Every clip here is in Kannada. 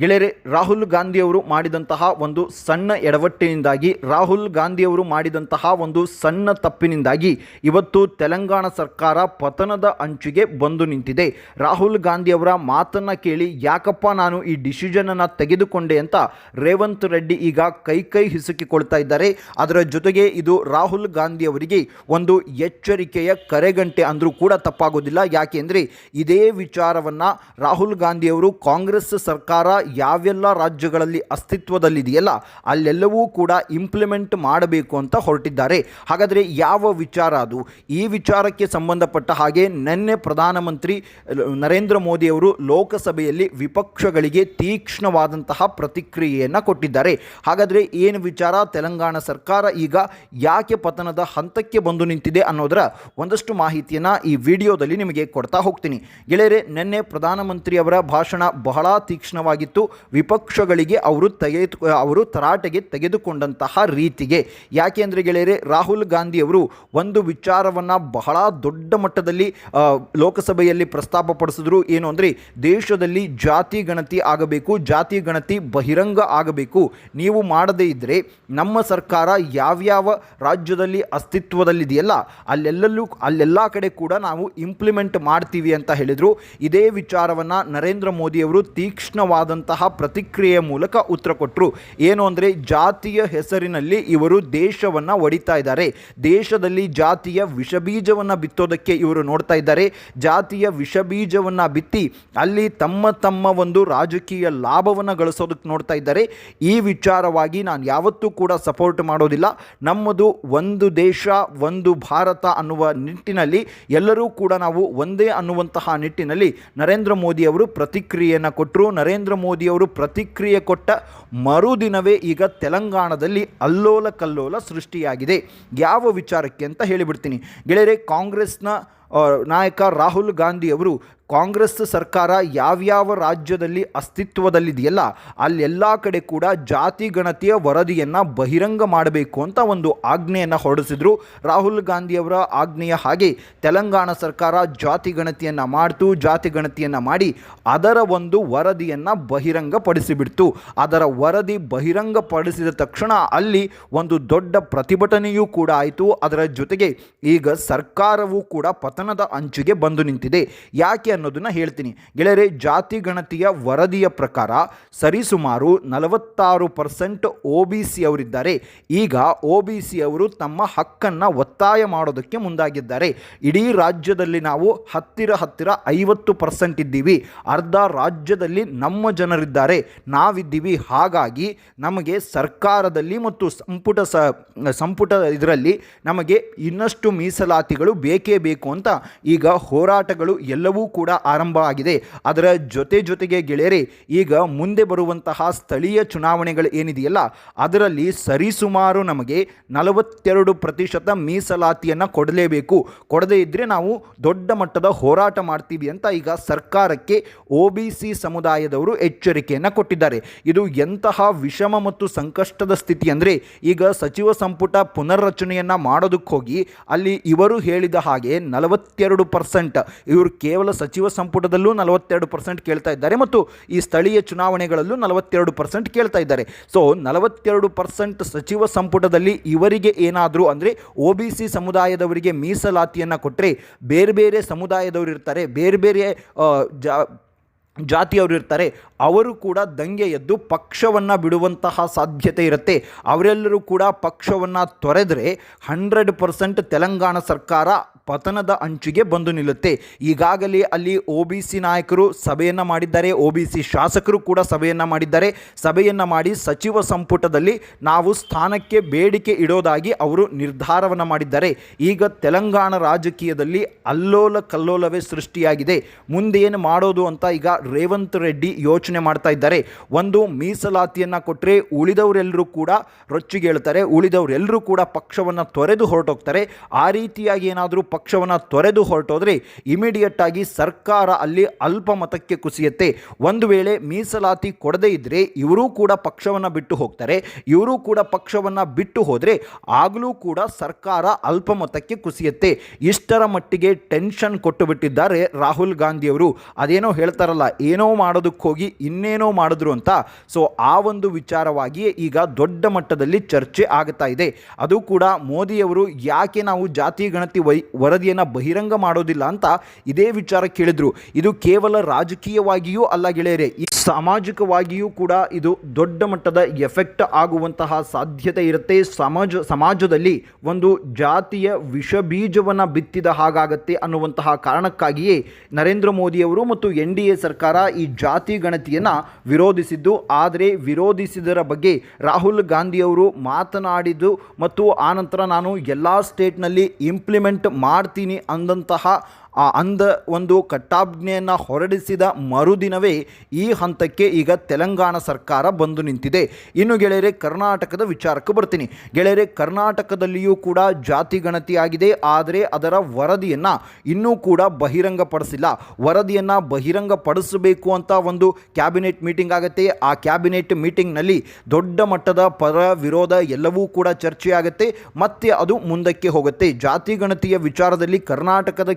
ಗೆಳೆಯರೆ, ರಾಹುಲ್ ಗಾಂಧಿಯವರು ಮಾಡಿದಂತಹ ಒಂದು ಸಣ್ಣ ಎಡವಟ್ಟಿನಿಂದಾಗಿ, ರಾಹುಲ್ ಗಾಂಧಿಯವರು ಮಾಡಿದಂತಹ ಒಂದು ಸಣ್ಣ ತಪ್ಪಿನಿಂದಾಗಿ ಇವತ್ತು ತೆಲಂಗಾಣ ಸರ್ಕಾರ ಪತನದ ಅಂಚಿಗೆ ಬಂದು ನಿಂತಿದೆ. ರಾಹುಲ್ ಗಾಂಧಿಯವರ ಮಾತನ್ನು ಕೇಳಿ ಯಾಕಪ್ಪ ನಾನು ಈ ಡಿಸಿಷನನ್ನು ತೆಗೆದುಕೊಂಡೆ ಅಂತ ರೇವಂತ್ ರೆಡ್ಡಿ ಈಗ ಕೈ ಕೈ ಹಿಸುಕಿಕೊಳ್ತಾ ಇದ್ದಾರೆ. ಅದರ ಜೊತೆಗೆ ಇದು ರಾಹುಲ್ ಗಾಂಧಿಯವರಿಗೆ ಒಂದು ಎಚ್ಚರಿಕೆಯ ಕರೆಗಂಟೆ ಅಂದರೂ ಕೂಡ ತಪ್ಪಾಗೋದಿಲ್ಲ. ಯಾಕೆಂದರೆ ಇದೇ ವಿಚಾರವನ್ನು ರಾಹುಲ್ ಗಾಂಧಿಯವರು ಕಾಂಗ್ರೆಸ್ ಸರ್ಕಾರ ಯಾವೆಲ್ಲ ರಾಜ್ಯಗಳಲ್ಲಿ ಅಸ್ತಿತ್ವದಲ್ಲಿದೆಯಲ್ಲ ಅಲ್ಲೆಲ್ಲವೂ ಕೂಡ ಇಂಪ್ಲಿಮೆಂಟ್ ಮಾಡಬೇಕು ಅಂತ ಹೊರಟಿದ್ದಾರೆ. ಹಾಗಾದರೆ ಯಾವ ವಿಚಾರ ಅದು? ಈ ವಿಚಾರಕ್ಕೆ ಸಂಬಂಧಪಟ್ಟ ಹಾಗೆ ನಿನ್ನೆ ಪ್ರಧಾನಮಂತ್ರಿ ನರೇಂದ್ರ ಮೋದಿಯವರು ಲೋಕಸಭೆಯಲ್ಲಿ ವಿಪಕ್ಷಗಳಿಗೆ ತೀಕ್ಷ್ಣವಾದಂತಹ ಪ್ರತಿಕ್ರಿಯೆಯನ್ನು ಕೊಟ್ಟಿದ್ದಾರೆ. ಹಾಗಾದರೆ ಏನು ವಿಚಾರ? ತೆಲಂಗಾಣ ಸರ್ಕಾರ ಈಗ ಯಾಕೆ ಪತನದ ಹಂತಕ್ಕೆ ಬಂದು ನಿಂತಿದೆ ಅನ್ನೋದರ ಒಂದಷ್ಟು ಮಾಹಿತಿಯನ್ನು ಈ ವಿಡಿಯೋದಲ್ಲಿ ನಿಮಗೆ ಕೊಡ್ತಾ ಹೋಗ್ತೀನಿ. ಗೆಳೆಯರೆ, ನಿನ್ನೆ ಪ್ರಧಾನಮಂತ್ರಿಯವರ ಭಾಷಣ ಬಹಳ ತೀಕ್ಷ್ಣವಾಗಿತ್ತು. ವಿಪಕ್ಷಗಳಿಗೆ ಅವರು ತೆಗೆದು, ಅವರು ತರಾಟೆಗೆ ತೆಗೆದುಕೊಂಡಂತಹ ರೀತಿಗೆ. ಯಾಕೆಂದರೆ ಗೆಳೆಯರೆ, ರಾಹುಲ್ ಗಾಂಧಿಯವರು ಒಂದು ವಿಚಾರವನ್ನು ಬಹಳ ದೊಡ್ಡ ಮಟ್ಟದಲ್ಲಿ ಲೋಕಸಭೆಯಲ್ಲಿ ಪ್ರಸ್ತಾಪಪಡಿಸಿದ್ರು ಏನು ಅಂದರೆ, ದೇಶದಲ್ಲಿ ಜಾತಿ ಗಣತಿ ಆಗಬೇಕು, ಜಾತಿ ಗಣತಿ ಬಹಿರಂಗ ಆಗಬೇಕು. ನೀವು ಮಾಡದೇ ಇದ್ದರೆ ನಮ್ಮ ಸರ್ಕಾರ ಯಾವ್ಯಾವ ರಾಜ್ಯದಲ್ಲಿ ಅಸ್ತಿತ್ವದಲ್ಲಿದೆಯಲ್ಲ, ಅಲ್ಲೆಲ್ಲಲ್ಲೂ, ಅಲ್ಲೆಲ್ಲ ಕಡೆ ಕೂಡ ನಾವು ಇಂಪ್ಲಿಮೆಂಟ್ ಮಾಡ್ತೀವಿ ಅಂತ ಹೇಳಿದರು. ಇದೇ ವಿಚಾರವನ್ನು ನರೇಂದ್ರ ಮೋದಿಯವರು ತೀಕ್ಷ್ಣವಾದಂತಹ ಪ್ರತಿಕ್ರಿಯೆಯ ಮೂಲಕ ಉತ್ತರ ಕೊಟ್ಟರು ಏನು ಅಂದರೆ ಜಾತಿಯ ಹೆಸರಿನಲ್ಲಿ ಇವರು ದೇಶವನ್ನು ಒಡಿತಾ ಇದ್ದಾರೆ. ದೇಶದಲ್ಲಿ ಜಾತಿಯ ವಿಷಬೀಜವನ್ನು ಬಿತ್ತೋದಕ್ಕೆ ಇವರು ನೋಡ್ತಾ ಇದ್ದಾರೆ. ಜಾತಿಯ ವಿಷಬೀಜವನ್ನು ಬಿತ್ತಿ ಅಲ್ಲಿ ತಮ್ಮ ತಮ್ಮ ಒಂದು ರಾಜಕೀಯ ಲಾಭವನ್ನು ಗಳಿಸೋದಕ್ಕೆ ನೋಡ್ತಾ ಇದ್ದಾರೆ. ಈ ವಿಚಾರವಾಗಿ ನಾನು ಯಾವತ್ತೂ ಕೂಡ ಸಪೋರ್ಟ್ ಮಾಡೋದಿಲ್ಲ. ನಮ್ಮದು ಒಂದು ದೇಶ, ಒಂದು ಭಾರತ ಅನ್ನುವ ನಿಟ್ಟಿನಲ್ಲಿ ಎಲ್ಲರೂ ಕೂಡ ನಾವು ಒಂದೇ ಅನ್ನುವಂತಹ ನಿಟ್ಟಿನಲ್ಲಿ ನರೇಂದ್ರ ಮೋದಿ ಅವರು ಪ್ರತಿಕ್ರಿಯೆಯನ್ನು ಕೊಟ್ಟರು ನರೇಂದ್ರ ಮೋದಿಯವರು ಪ್ರತಿಕ್ರಿಯೆ ಕೊಟ್ಟ ಮರುದಿನವೇ ಈಗ ತೆಲಂಗಾಣದಲ್ಲಿ ಅಲ್ಲೋಲ ಕಲ್ಲೋಲ ಸೃಷ್ಟಿಯಾಗಿದೆ. ಯಾವ ವಿಚಾರಕ್ಕೆ ಅಂತ ಹೇಳಿಬಿಡ್ತೀನಿ. ಗೆಳೆಯರೆ, ಕಾಂಗ್ರೆಸ್ನ ನಾಯಕ ರಾಹುಲ್ ಗಾಂಧಿಯವರು ಕಾಂಗ್ರೆಸ್ ಸರ್ಕಾರ ಯಾವ್ಯಾವ ರಾಜ್ಯದಲ್ಲಿ ಅಸ್ತಿತ್ವದಲ್ಲಿದೆಯಲ್ಲ ಅಲ್ಲೆಲ್ಲ ಕಡೆ ಕೂಡ ಜಾತಿ ಗಣತಿಯ ವರದಿಯನ್ನು ಬಹಿರಂಗ ಮಾಡಬೇಕು ಅಂತ ಒಂದು ಆಜ್ಞೆಯನ್ನು ಹೊರಡಿಸಿದರು. ರಾಹುಲ್ ಗಾಂಧಿಯವರ ಆಜ್ಞೆಯ ಹಾಗೆ ತೆಲಂಗಾಣ ಸರ್ಕಾರ ಜಾತಿ ಗಣತಿಯನ್ನು ಮಾಡ್ತು, ಜಾತಿ ಗಣತಿಯನ್ನು ಮಾಡಿ ಅದರ ಒಂದು ವರದಿಯನ್ನು ಬಹಿರಂಗಪಡಿಸಿಬಿಡ್ತು. ಅದರ ವರದಿ ಬಹಿರಂಗಪಡಿಸಿದ ತಕ್ಷಣ ಅಲ್ಲಿ ಒಂದು ದೊಡ್ಡ ಪ್ರತಿಭಟನೆಯೂ ಕೂಡ ಆಯಿತು. ಅದರ ಜೊತೆಗೆ ಈಗ ಸರ್ಕಾರವೂ ಕೂಡ ಪತನದ ಅಂಚಿಗೆ ಬಂದು ನಿಂತಿದೆ. ಯಾಕೆ ಅನ್ನೋದನ್ನು ಹೇಳ್ತೀನಿ. ಗೆಳೆಯರೆ, ಜಾತಿ ಗಣತಿಯ ವರದಿಯ ಪ್ರಕಾರ ಸರಿಸುಮಾರು ನಲವತ್ತಾರು ಪರ್ಸೆಂಟ್ ಒ ಬಿ ಸಿ ಅವರಿದ್ದಾರೆ. ಈಗ ಒ ಬಿ ಸಿ ಅವರು ತಮ್ಮ ಹಕ್ಕನ್ನು ಒತ್ತಾಯ ಮಾಡೋದಕ್ಕೆ ಮುಂದಾಗಿದ್ದಾರೆ. ಇಡೀ ರಾಜ್ಯದಲ್ಲಿ ನಾವು ಹತ್ತಿರ ಹತ್ತಿರ ಐವತ್ತು ಪರ್ಸೆಂಟ್ ಇದ್ದೀವಿ. ಅರ್ಧ ರಾಜ್ಯದಲ್ಲಿ ನಮ್ಮ ಜನರಿದ್ದಾರೆ. ನಾವಿದ್ದೀವಿ. ಹಾಗಾಗಿ ನಮಗೆ ಸರ್ಕಾರದಲ್ಲಿ ಮತ್ತು ಸಂಪುಟ ಸ, ಸಂಪುಟ ಇದರಲ್ಲಿ ನಮಗೆ ಇನ್ನಷ್ಟು ಮೀಸಲಾತಿಗಳು ಬೇಕೇ ಬೇಕು ಅಂತ ಈಗ ಹೋರಾಟಗಳು ಎಲ್ಲವೂ ಕೂಡ ಆರಂಭ ಆಗಿದೆ. ಅದರ ಜೊತೆ ಜೊತೆಗೆ ಗೆಳೆಯರೆ, ಈಗ ಮುಂದೆ ಬರುವಂತಹ ಸ್ಥಳೀಯ ಚುನಾವಣೆಗಳು ಏನಿದೆಯಲ್ಲ, ಅದರಲ್ಲಿ ಸರಿಸುಮಾರು ನಮಗೆ ನಲವತ್ತೆರಡು ಪ್ರತಿಶತ ಮೀಸಲಾತಿಯನ್ನು ಕೊಡಲೇಬೇಕು. ಕೊಡದೇ ಇದ್ದರೆ ನಾವು ದೊಡ್ಡ ಮಟ್ಟದ ಹೋರಾಟ ಮಾಡ್ತೀವಿ ಅಂತ ಈಗ ಸರ್ಕಾರಕ್ಕೆ ಒ ಬಿ ಸಿ ಸಮುದಾಯದವರು ಎಚ್ಚರಿಕೆಯನ್ನು ಕೊಟ್ಟಿದ್ದಾರೆ. ಇದು ಎಂತಹ ವಿಷಮ ಮತ್ತು ಸಂಕಷ್ಟದ ಸ್ಥಿತಿ ಅಂದರೆ, ಈಗ ಸಚಿವ ಸಂಪುಟ ಪುನರ್ರಚನೆಯನ್ನು ಮಾಡೋದಕ್ಕೆ ಹೋಗಿ ಅಲ್ಲಿ ಇವರು ಹೇಳಿದ ಹಾಗೆ ನಲವತ್ತೆರಡು ಪರ್ಸೆಂಟ್. ಇವರು ಕೇವಲ ಸಚಿವ ಸಂಪುಟದಲ್ಲೂ ನಲವತ್ತೆರಡು ಪರ್ಸೆಂಟ್ ಕೇಳ್ತಾ ಇದ್ದಾರೆ ಮತ್ತು ಈ ಸ್ಥಳೀಯ ಚುನಾವಣೆಗಳಲ್ಲೂ ನಲವತ್ತೆರಡು ಪರ್ಸೆಂಟ್ ಕೇಳ್ತಾ ಇದ್ದಾರೆ. ಸೊ ನಲವತ್ತೆರಡು ಪರ್ಸೆಂಟ್ ಸಚಿವ ಸಂಪುಟದಲ್ಲಿ ಇವರಿಗೆ ಏನಾದರೂ ಅಂದರೆ ಒ ಬಿ ಸಿ ಸಮುದಾಯದವರಿಗೆ ಮೀಸಲಾತಿಯನ್ನು ಕೊಟ್ಟರೆ ಬೇರೆ ಬೇರೆ ಸಮುದಾಯದವರು ಇರ್ತಾರೆ, ಬೇರೆ ಬೇರೆ ಜಾ, ಜಾತಿಯವರು ಇರ್ತಾರೆ, ಅವರು ಕೂಡ ದಂಗೆ ಎದ್ದು ಪಕ್ಷವನ್ನು ಬಿಡುವಂತಹ ಸಾಧ್ಯತೆ ಇರುತ್ತೆ. ಅವರೆಲ್ಲರೂ ಕೂಡ ಪಕ್ಷವನ್ನು ತೊರೆದರೆ ಹಂಡ್ರೆಡ್ ಪರ್ಸೆಂಟ್ ತೆಲಂಗಾಣ ಸರ್ಕಾರ ಪತನದ ಅಂಚಿಗೆ ಬಂದು ನಿಲ್ಲುತ್ತೆ. ಈಗಾಗಲೇ ಅಲ್ಲಿ ಒ ಬಿ ಸಿ ನಾಯಕರು ಸಭೆಯನ್ನು ಮಾಡಿದ್ದಾರೆ. ಒ ಬಿ ಸಿ ಶಾಸಕರು ಕೂಡ ಸಭೆಯನ್ನು ಮಾಡಿದ್ದಾರೆ. ಸಭೆಯನ್ನು ಮಾಡಿ ಸಚಿವ ಸಂಪುಟದಲ್ಲಿ ನಾವು ಸ್ಥಾನಕ್ಕೆ ಬೇಡಿಕೆ ಇಡೋದಾಗಿ ಅವರು ನಿರ್ಧಾರವನ್ನು ಮಾಡಿದ್ದಾರೆ. ಈಗ ತೆಲಂಗಾಣ ರಾಜಕೀಯದಲ್ಲಿ ಅಲ್ಲೋಲ ಕಲ್ಲೋಲವೇ ಸೃಷ್ಟಿಯಾಗಿದೆ. ಮುಂದೇನು ಮಾಡೋದು ಅಂತ ಈಗ ರೇವಂತ್ ರೆಡ್ಡಿ ಯೋಚನೆ ಮಾಡ್ತಾ ಇದ್ದಾರೆ. ಒಂದು ಮೀಸಲಾತಿಯನ್ನು ಕೊಟ್ಟರೆ ಉಳಿದವರೆಲ್ಲರೂ ಕೂಡ ರೊಚ್ಚಿಗೇಳ್ತಾರೆ. ಉಳಿದವರೆಲ್ಲರೂ ಕೂಡ ಪಕ್ಷವನ್ನು ತೊರೆದು ಹೊರಟೋಗ್ತಾರೆ. ಆ ರೀತಿಯಾಗಿ ಏನಾದರೂ ಪಕ್ಷವನ್ನು ತೊರೆದು ಹೊರಟೋದ್ರೆ ಇಮಿಡಿಯೇಟ್ ಆಗಿ ಸರ್ಕಾರ ಅಲ್ಲಿ ಅಲ್ಪಮತಕ್ಕೆ ಕುಸಿಯುತ್ತೆ. ಒಂದು ವೇಳೆ ಮೀಸಲಾತಿ ಕೊಡದೇ ಇದ್ದರೆ ಇವರೂ ಕೂಡ ಪಕ್ಷವನ್ನು ಬಿಟ್ಟು ಹೋಗ್ತಾರೆ. ಇವರೂ ಕೂಡ ಪಕ್ಷವನ್ನು ಬಿಟ್ಟು ಹೋದರೆ ಆಗಲೂ ಕೂಡ ಸರ್ಕಾರ ಅಲ್ಪಮತಕ್ಕೆ ಕುಸಿಯುತ್ತೆ. ಇಷ್ಟರ ಮಟ್ಟಿಗೆ ಟೆನ್ಷನ್ ಕೊಟ್ಟು ಬಿಟ್ಟಿದ್ದಾರೆ ರಾಹುಲ್ ಗಾಂಧಿಯವರು. ಅದೇನೋ ಹೇಳ್ತಾರಲ್ಲ, ಏನೋ ಮಾಡೋದಕ್ಕೆ ಹೋಗಿ ಇನ್ನೇನೋ ಮಾಡಿದ್ರು ಅಂತ. ಸೊ ಆ ಒಂದು ವಿಚಾರವಾಗಿಯೇ ಈಗ ದೊಡ್ಡ ಮಟ್ಟದಲ್ಲಿ ಚರ್ಚೆ ಆಗ್ತಾ ಇದೆ. ಅದು ಕೂಡ ಮೋದಿಯವರು ಯಾಕೆ ನಾವು ಜಾತಿ ಗಣತಿ ವೈ ವರದಿಯನ್ನು ಬಹಿರಂಗ ಮಾಡೋದಿಲ್ಲ ಅಂತ ಇದೇ ವಿಚಾರ ಕೇಳಿದ್ರು. ಇದು ಕೇವಲ ರಾಜಕೀಯವಾಗಿಯೂ ಅಲ್ಲ ಗೆಳೆಯರೆ, ಈ ಸಾಮಾಜಿಕವಾಗಿಯೂ ಕೂಡ ಇದು ದೊಡ್ಡ ಮಟ್ಟದ ಎಫೆಕ್ಟ್ ಆಗುವಂತಹ ಸಾಧ್ಯತೆ ಇರುತ್ತೆ. ಸಮಾಜ, ಸಮಾಜದಲ್ಲಿ ಒಂದು ಜಾತಿಯ ವಿಷ ಬೀಜವನ್ನು ಬಿತ್ತಿದ ಹಾಗಾಗತ್ತೆ ಅನ್ನುವಂತಹ ಕಾರಣಕ್ಕಾಗಿಯೇ ನರೇಂದ್ರ ಮೋದಿಯವರು ಮತ್ತು ಎನ್ ಡಿ ಎ ಸರ್ಕಾರ ಈ ಜಾತಿ ಗಣತಿಯನ್ನು ವಿರೋಧಿಸಿದ್ದು. ಆದರೆ ವಿರೋಧಿಸಿದರ ಬಗ್ಗೆ ರಾಹುಲ್ ಗಾಂಧಿಯವರು ಮಾತನಾಡಿದ್ದು ಮತ್ತು ಆನಂತರ ನಾನು ಎಲ್ಲ ಸ್ಟೇಟ್ನಲ್ಲಿ ಇಂಪ್ಲಿಮೆಂಟ್ ಮಾಡ್ತೀನಿ ಅಂದಂತಹ ಆ ಅಂದ ಒಂದು ಕಟ್ಟಾಜ್ಞೆಯನ್ನು ಹೊರಡಿಸಿದ ಮರುದಿನವೇ ಈ ಹಂತಕ್ಕೆ ಈಗ ತೆಲಂಗಾಣ ಸರ್ಕಾರ ಬಂದು ನಿಂತಿದೆ. ಇನ್ನು ಗೆಳೆಯರೆ, ಕರ್ನಾಟಕದ ವಿಚಾರಕ್ಕೆ ಬರ್ತೀನಿ. ಗೆಳೆಯರೆ, ಕರ್ನಾಟಕದಲ್ಲಿಯೂ ಕೂಡ ಜಾತಿ ಗಣತಿಯಾಗಿದೆ. ಆದರೆ ಅದರ ವರದಿಯನ್ನು ಇನ್ನೂ ಕೂಡ ಬಹಿರಂಗಪಡಿಸಿಲ್ಲ. ವರದಿಯನ್ನು ಬಹಿರಂಗಪಡಿಸಬೇಕು ಅಂತ ಒಂದು ಕ್ಯಾಬಿನೆಟ್ ಮೀಟಿಂಗ್ ಆಗುತ್ತೆ. ಆ ಕ್ಯಾಬಿನೆಟ್ ಮೀಟಿಂಗ್ನಲ್ಲಿ ದೊಡ್ಡ ಮಟ್ಟದ ಪರ ವಿರೋಧ ಎಲ್ಲವೂ ಕೂಡ ಚರ್ಚೆಯಾಗುತ್ತೆ. ಮತ್ತೆ ಅದು ಮುಂದಕ್ಕೆ ಹೋಗುತ್ತೆ. ಜಾತಿ ಗಣತಿಯ ವಿಚಾರದಲ್ಲಿ ಕರ್ನಾಟಕದ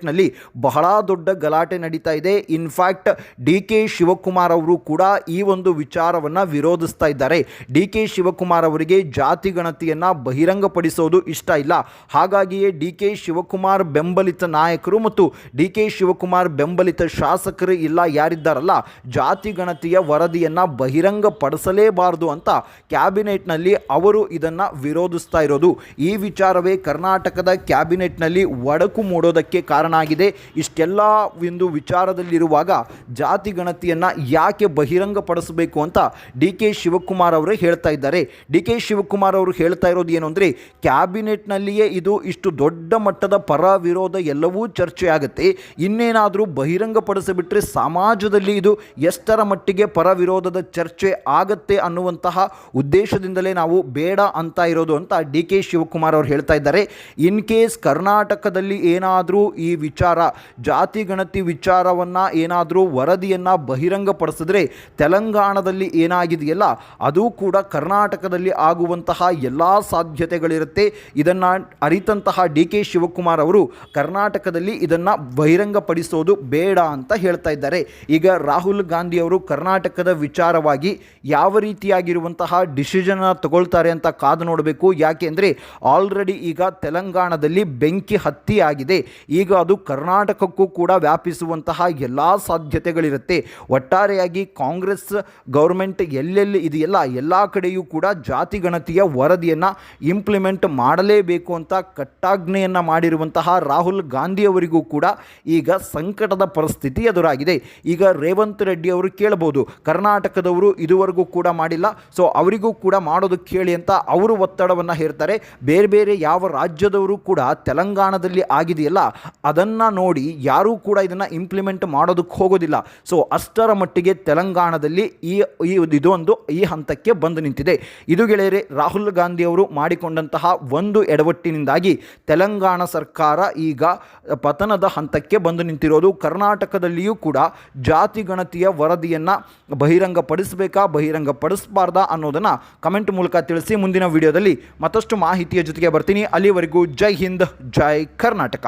ಕ್ಯಾಬಿನೆಟ್ನಲ್ಲಿ ಬಹಳ ದೊಡ್ಡ ಗಲಾಟೆ ನಡೀತಾ ಇದೆ. ಇನ್ಫ್ಯಾಕ್ಟ್ ಡಿ ಕೆ ಶಿವಕುಮಾರ್ ಅವರು ಕೂಡ ಈ ಒಂದು ವಿಚಾರವನ್ನು ವಿರೋಧಿಸ್ತಾ ಇದ್ದಾರೆ. ಡಿ ಕೆ ಶಿವಕುಮಾರ್ ಅವರಿಗೆ ಜಾತಿ ಗಣತಿಯನ್ನು ಬಹಿರಂಗಪಡಿಸೋದು ಇಷ್ಟ ಇಲ್ಲ. ಹಾಗಾಗಿಯೇ ಡಿ ಕೆ ಶಿವಕುಮಾರ್ ಬೆಂಬಲಿತ ನಾಯಕರು ಮತ್ತು ಡಿ ಕೆ ಶಿವಕುಮಾರ್ ಬೆಂಬಲಿತ ಶಾಸಕರು ಇಲ್ಲ, ಯಾರಿದ್ದಾರಲ್ಲ, ಜಾತಿ ಗಣತಿಯ ವರದಿಯನ್ನು ಬಹಿರಂಗಪಡಿಸಲೇಬಾರದು ಅಂತ ಕ್ಯಾಬಿನೆಟ್ನಲ್ಲಿ ಅವರು ಇದನ್ನು ವಿರೋಧಿಸ್ತಾ ಇರೋದು. ಈ ವಿಚಾರವೇ ಕರ್ನಾಟಕದ ಕ್ಯಾಬಿನೆಟ್ನಲ್ಲಿ ಒಡಕು ಮೂಡೋದಕ್ಕೆ ಕಾರಣ ಆಗಿದೆ ಇಷ್ಟೆಲ್ಲ ಒಂದು ವಿಚಾರದಲ್ಲಿರುವಾಗ ಜಾತಿ ಗಣತಿಯನ್ನು ಯಾಕೆ ಬಹಿರಂಗಪಡಿಸಬೇಕು ಅಂತ ಡಿ ಕೆ ಶಿವಕುಮಾರ್ ಅವರೇ ಹೇಳ್ತಾ ಇದ್ದಾರೆ. ಡಿ ಕೆ ಶಿವಕುಮಾರ್ ಅವರು ಹೇಳ್ತಾ ಇರೋದು ಏನು ಅಂದರೆ, ಕ್ಯಾಬಿನೆಟ್ನಲ್ಲಿಯೇ ಇದು ಇಷ್ಟು ದೊಡ್ಡ ಮಟ್ಟದ ಪರ ವಿರೋಧ ಎಲ್ಲವೂ ಚರ್ಚೆ ಆಗುತ್ತೆ ಇನ್ನೇನಾದರೂ ಬಹಿರಂಗಪಡಿಸಿಬಿಟ್ರೆ ಸಮಾಜದಲ್ಲಿ ಇದು ಎಷ್ಟರ ಮಟ್ಟಿಗೆ ಪರ ವಿರೋಧದ ಚರ್ಚೆ ಆಗತ್ತೆ ಅನ್ನುವಂತಹ ಉದ್ದೇಶದಿಂದಲೇ ನಾವು ಬೇಡ ಅಂತ ಇರೋದು ಅಂತ ಡಿ ಕೆ ಶಿವಕುಮಾರ್ ಅವರು ಹೇಳ್ತಾ ಇದ್ದಾರೆ. ಇನ್ ಕೇಸ್ ಕರ್ನಾಟಕದಲ್ಲಿ ಏನಾದರೂ ಈ ವಿಚಾರ, ಜಾತಿ ಗಣತಿ ವಿಚಾರವನ್ನು ಏನಾದರೂ ವರದಿಯನ್ನು ಬಹಿರಂಗಪಡಿಸಿದ್ರೆ ತೆಲಂಗಾಣದಲ್ಲಿ ಏನಾಗಿದೆಯಲ್ಲ, ಅದು ಕೂಡ ಕರ್ನಾಟಕದಲ್ಲಿ ಆಗುವಂತಹ ಎಲ್ಲ ಸಾಧ್ಯತೆಗಳಿರುತ್ತೆ. ಇದನ್ನು ಅರಿತಂತಹ ಡಿ ಕೆ ಶಿವಕುಮಾರ್ ಅವರು ಕರ್ನಾಟಕದಲ್ಲಿ ಇದನ್ನು ಬಹಿರಂಗಪಡಿಸೋದು ಬೇಡ ಅಂತ ಹೇಳ್ತಾ ಇದ್ದಾರೆ. ಈಗ ರಾಹುಲ್ ಗಾಂಧಿ ಅವರು ಕರ್ನಾಟಕದ ವಿಚಾರವಾಗಿ ಯಾವ ರೀತಿಯಾಗಿರುವಂತಹ ಡಿಸಿಷನ್ ತಗೊಳ್ತಾರೆ ಅಂತ ಕಾದು ನೋಡಬೇಕು. ಯಾಕೆಂದರೆ ಆಲ್ರೆಡಿ ಈಗ ತೆಲಂಗಾಣದಲ್ಲಿ ಬೆಂಕಿ ಹತ್ತಿ ಆಗಿದೆ ಈಗ ಅದು ಕರ್ನಾಟಕಕ್ಕೂ ಕೂಡ ವ್ಯಾಪಿಸುವಂತಹ ಎಲ್ಲ ಸಾಧ್ಯತೆಗಳಿರುತ್ತೆ. ಒಟ್ಟಾರೆಯಾಗಿ ಕಾಂಗ್ರೆಸ್ ಗೌರ್ಮೆಂಟ್ ಎಲ್ಲೆಲ್ಲಿ ಇದೆಯಲ್ಲ, ಎಲ್ಲ ಕಡೆಯೂ ಕೂಡ ಜಾತಿ ಗಣತಿಯ ವರದಿಯನ್ನು ಇಂಪ್ಲಿಮೆಂಟ್ ಮಾಡಲೇಬೇಕು ಅಂತ ಕಟ್ಟಾಜ್ಞೆಯನ್ನು ಮಾಡಿರುವಂತಹ ರಾಹುಲ್ ಗಾಂಧಿಯವರಿಗೂ ಕೂಡ ಈಗ ಸಂಕಟದ ಪರಿಸ್ಥಿತಿ ಎದುರಾಗಿದೆ. ಈಗ ರೇವಂತ್ ರೆಡ್ಡಿ ಅವರು ಕೇಳಬಹುದು ಕರ್ನಾಟಕದವರು ಇದುವರೆಗೂ ಕೂಡ ಮಾಡಿಲ್ಲ ಸೊ ಅವರಿಗೂ ಕೂಡ ಮಾಡೋದು ಕೇಳಿ ಅಂತ ಅವರು ಒತ್ತಡವನ್ನು ಹೇರ್ತಾರೆ. ಬೇರೆ ಬೇರೆ ಯಾವ ರಾಜ್ಯದವರು ಕೂಡ ತೆಲಂಗಾಣದಲ್ಲಿ ಆಗಿದೆಯಲ್ಲ ಅದನ್ನು ನೋಡಿ ಯಾರೂ ಕೂಡ ಇದನ್ನು ಇಂಪ್ಲಿಮೆಂಟ್ ಮಾಡೋದಕ್ಕೆ ಹೋಗೋದಿಲ್ಲ. ಸೊ ಅಷ್ಟರ ಮಟ್ಟಿಗೆ ತೆಲಂಗಾಣದಲ್ಲಿ ಈ ಇದೊಂದು ಈ ಹಂತಕ್ಕೆ ಬಂದು ನಿಂತಿದೆ. ಇದು ಗೆಳೆಯರೆ, ರಾಹುಲ್ ಗಾಂಧಿಯವರು ಮಾಡಿಕೊಂಡಂತಹ ಒಂದು ಎಡವಟ್ಟಿನಿಂದಾಗಿ ತೆಲಂಗಾಣ ಸರ್ಕಾರ ಈಗ ಪತನದ ಹಂತಕ್ಕೆ ಬಂದು ನಿಂತಿರೋದು. ಕರ್ನಾಟಕದಲ್ಲಿಯೂ ಕೂಡ ಜಾತಿ ಗಣತಿಯ ವರದಿಯನ್ನು ಬಹಿರಂಗಪಡಿಸಬೇಕಾ, ಬಹಿರಂಗಪಡಿಸಬಾರ್ದಾ ಅನ್ನೋದನ್ನು ಕಮೆಂಟ್ ಮೂಲಕ ತಿಳಿಸಿ ಮುಂದಿನ ವಿಡಿಯೋದಲ್ಲಿ ಮತ್ತಷ್ಟು ಮಾಹಿತಿಯ ಜೊತೆಗೆ ಬರ್ತೀನಿ. ಅಲ್ಲಿವರೆಗೂ ಜೈ ಹಿಂದ್, ಜೈ ಕರ್ನಾಟಕ.